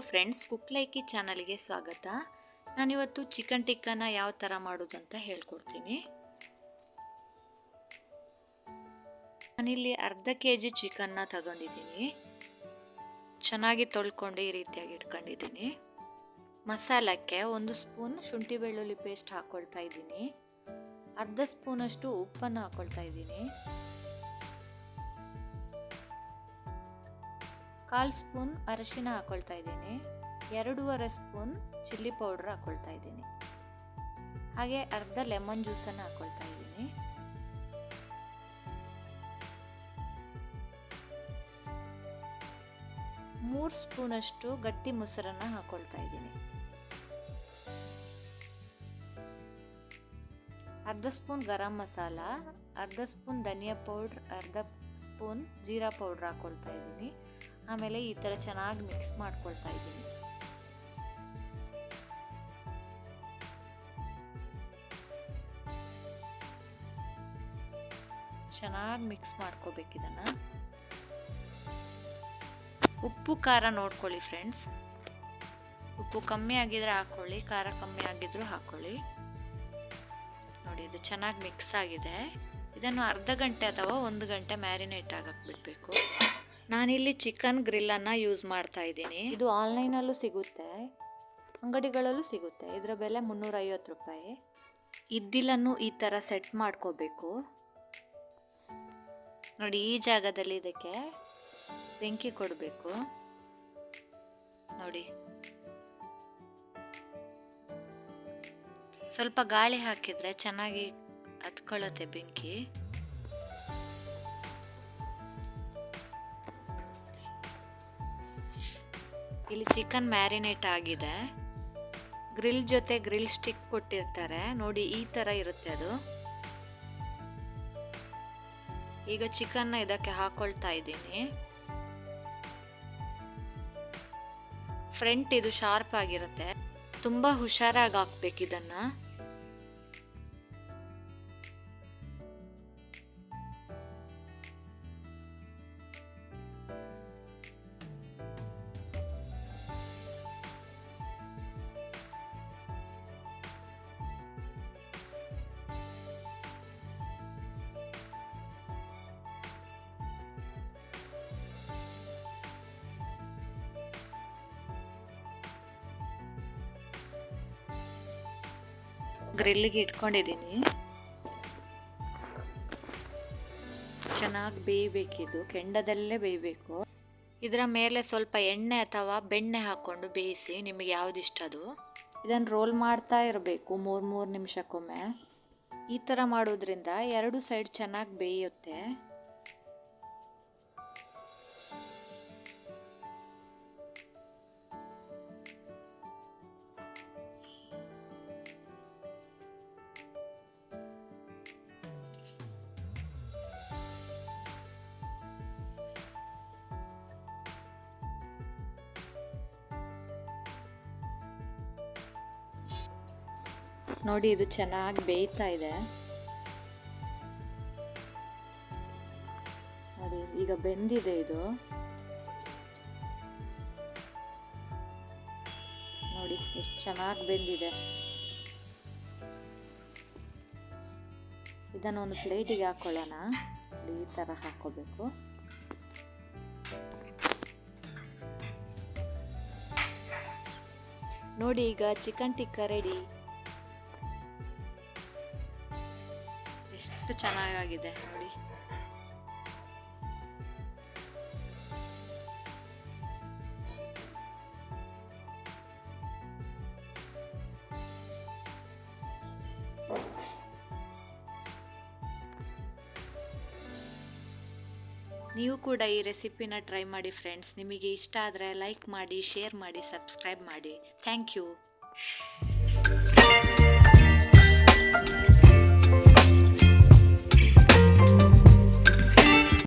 Friends, cook ಲೈಕಿ ಚಾನಲ್ಗೆ ಸ್ವಾಗತ. ನಾನಿವತ್ತು ಚಿಕನ್ ಟಿಕ್ಕನ ಯಾವ ಥರ ಮಾಡೋದು ಅಂತ ಹೇಳ್ಕೊಡ್ತೀನಿ. ನಾನಿಲ್ಲಿ ಅರ್ಧ ಕೆ ಜಿ ಚಿಕನ್ನ ತಗೊಂಡಿದ್ದೀನಿ. ಚೆನ್ನಾಗಿ ತೊಳ್ಕೊಂಡು ಈ ರೀತಿಯಾಗಿ ಇಟ್ಕೊಂಡಿದ್ದೀನಿ. ಮಸಾಲಕ್ಕೆ ಒಂದು ಸ್ಪೂನ್ ಶುಂಠಿ ಬೆಳ್ಳುಳ್ಳಿ ಪೇಸ್ಟ್ ಹಾಕ್ಕೊಳ್ತಾ ಇದ್ದೀನಿ. ಅರ್ಧ ಸ್ಪೂನಷ್ಟು ಉಪ್ಪನ್ನು ಹಾಕ್ಕೊಳ್ತಾ ಇದ್ದೀನಿ. ಕಾಲು ಸ್ಪೂನ್ ಅರಶಿನ ಹಾಕ್ಕೊಳ್ತಾ ಇದ್ದೀನಿ. ಎರಡೂವರೆ ಸ್ಪೂನ್ ಚಿಲ್ಲಿ ಪೌಡ್ರ್ ಹಾಕ್ಕೊಳ್ತಾ ಇದ್ದೀನಿ. ಹಾಗೆ ಅರ್ಧ ಲೆಮನ್ ಜ್ಯೂಸನ್ನು ಹಾಕ್ಕೊಳ್ತಾ ಇದ್ದೀನಿ. ಮೂರು ಸ್ಪೂನಷ್ಟು ಗಟ್ಟಿ ಮೊಸರನ್ನು ಹಾಕ್ಕೊಳ್ತಾ ಇದ್ದೀನಿ. ಅರ್ಧ ಸ್ಪೂನ್ ಗರಂ ಮಸಾಲ, ಅರ್ಧ ಸ್ಪೂನ್ ಧನಿಯಾ ಪೌಡ್ರ್, ಅರ್ಧ ಸ್ಪೂನ್ ಜೀರಾ ಪೌಡ್ರ್ ಹಾಕ್ಕೊಳ್ತಾ ಇದ್ದೀನಿ. ಆಮೇಲೆ ಈ ಥರ ಚೆನ್ನಾಗಿ ಮಿಕ್ಸ್ ಮಾಡ್ಕೊಳ್ತಾ ಇದ್ದೀನಿ. ಚೆನ್ನಾಗಿ ಮಿಕ್ಸ್ ಮಾಡ್ಕೋಬೇಕು ಇದನ್ನು. ಉಪ್ಪು, ಖಾರ ನೋಡ್ಕೊಳ್ಳಿ ಫ್ರೆಂಡ್ಸ್. ಉಪ್ಪು ಕಮ್ಮಿ ಆಗಿದ್ರೆ ಹಾಕ್ಕೊಳ್ಳಿ, ಖಾರ ಕಮ್ಮಿ ಆಗಿದ್ರು ಹಾಕ್ಕೊಳ್ಳಿ. ನೋಡಿ, ಇದು ಚೆನ್ನಾಗಿ ಮಿಕ್ಸ್ ಆಗಿದೆ. ಇದನ್ನು ಅರ್ಧ ಗಂಟೆ ಅಥವಾ ಒಂದು ಗಂಟೆ ಮ್ಯಾರಿನೇಟ್ ಆಗಕ್ಕೆ ಬಿಡಬೇಕು. ನಾನಿಲ್ಲಿ ಚಿಕನ್ ಗ್ರಿಲ್ಲನ್ನು ಯೂಸ್ ಮಾಡ್ತಾ ಇದ್ದೀನಿ. ಇದು ಆನ್ಲೈನಲ್ಲೂ ಸಿಗುತ್ತೆ, ಅಂಗಡಿಗಳಲ್ಲೂ ಸಿಗುತ್ತೆ. ಇದರ ಬೆಲೆ ಮುನ್ನೂರೈವತ್ತು ರೂಪಾಯಿ. ಇದ್ದಿಲನ್ನು ಈ ಥರ ಸೆಟ್ ಮಾಡ್ಕೋಬೇಕು. ನೋಡಿ, ಈ ಜಾಗದಲ್ಲಿ ಇದಕ್ಕೆ ಬೆಂಕಿ ಕೊಡಬೇಕು. ನೋಡಿ. ಸ್ವಲ್ಪ ಗಾಳಿ ಹಾಕಿದರೆ ಚೆನ್ನಾಗಿ ಹತ್ಕೊಳ್ಳುತ್ತೆ ಬೆಂಕಿ. ಇಲ್ಲಿ ಚಿಕನ್ ಮ್ಯಾರಿನೇಟ್ ಆಗಿದೆ. ಗ್ರಿಲ್ ಜೊತೆ ಗ್ರಿಲ್ ಸ್ಟಿಕ್ ಕೊಟ್ಟಿರ್ತಾರೆ. ನೋಡಿ ಈ ಥರ ಇರುತ್ತೆ ಅದು. ಈಗ ಚಿಕನ್ನ ಇದಕ್ಕೆ ಹಾಕೊಳ್ತಾ ಇದ್ದೀನಿ. ಫ್ರಂಟ್ ಇದು ಶಾರ್ಪ್ ಆಗಿರುತ್ತೆ. ತುಂಬ ಹುಷಾರಾಗಿ ಹಾಕ್ಬೇಕು ಇದನ್ನು. ಗ್ರಿಲ್ಗೆ ಇಟ್ಕೊಂಡಿದ್ದೀನಿ. ಚೆನ್ನಾಗಿ ಬೇಯಬೇಕಿದು, ಕೆಂಡದಲ್ಲೇ ಬೇಯಬೇಕು. ಇದರ ಮೇಲೆ ಸ್ವಲ್ಪ ಎಣ್ಣೆ ಅಥವಾ ಬೆಣ್ಣೆ ಹಾಕ್ಕೊಂಡು ಬೇಯಿಸಿ ನಿಮಗೆ ಯಾವ್ದು ಇಷ್ಟ ಅದು. ಇದನ್ನು ರೋಲ್ ಮಾಡ್ತಾ ಇರಬೇಕು ಮೂರು ಮೂರು ನಿಮಿಷಕ್ಕೊಮ್ಮೆ. ಈ ಥರ ಮಾಡೋದ್ರಿಂದ ಎರಡು ಸೈಡ್ ಚೆನ್ನಾಗಿ ಬೇಯುತ್ತೆ. ನೋಡಿ ಇದು ಚೆನ್ನಾಗಿ ಬೇಯ್ತಾ ಇದೆ. ನೋಡಿ, ಈಗ ಬೆಂದಿದೆ ಇದು. ನೋಡಿ, ಎಷ್ಟು ಚೆನ್ನಾಗಿ ಬೆಂದಿದೆ. ಇದನ್ನು ಒಂದು ಪ್ಲೇಟಿಗೆ ಹಾಕೊಳ್ಳೋಣ. ಈ ಥರ ಹಾಕೋಬೇಕು ನೋಡಿ, ಈಗ ಚಿಕನ್ ಟಿಕ್ಕ ರೆಡಿ. ಎಷ್ಟು ಚೆನ್ನಾಗಾಗಿದೆ ನೋಡಿ. ನೀವು ಕೂಡ ಈ ರೆಸಿಪಿನ ಟ್ರೈ ಮಾಡಿ ಫ್ರೆಂಡ್ಸ್. ನಿಮಗೆ ಇಷ್ಟ ಆದರೆ ಲೈಕ್ ಮಾಡಿ, ಶೇರ್ ಮಾಡಿ, ಸಬ್ಸ್ಕ್ರೈಬ್ ಮಾಡಿ. Thank you.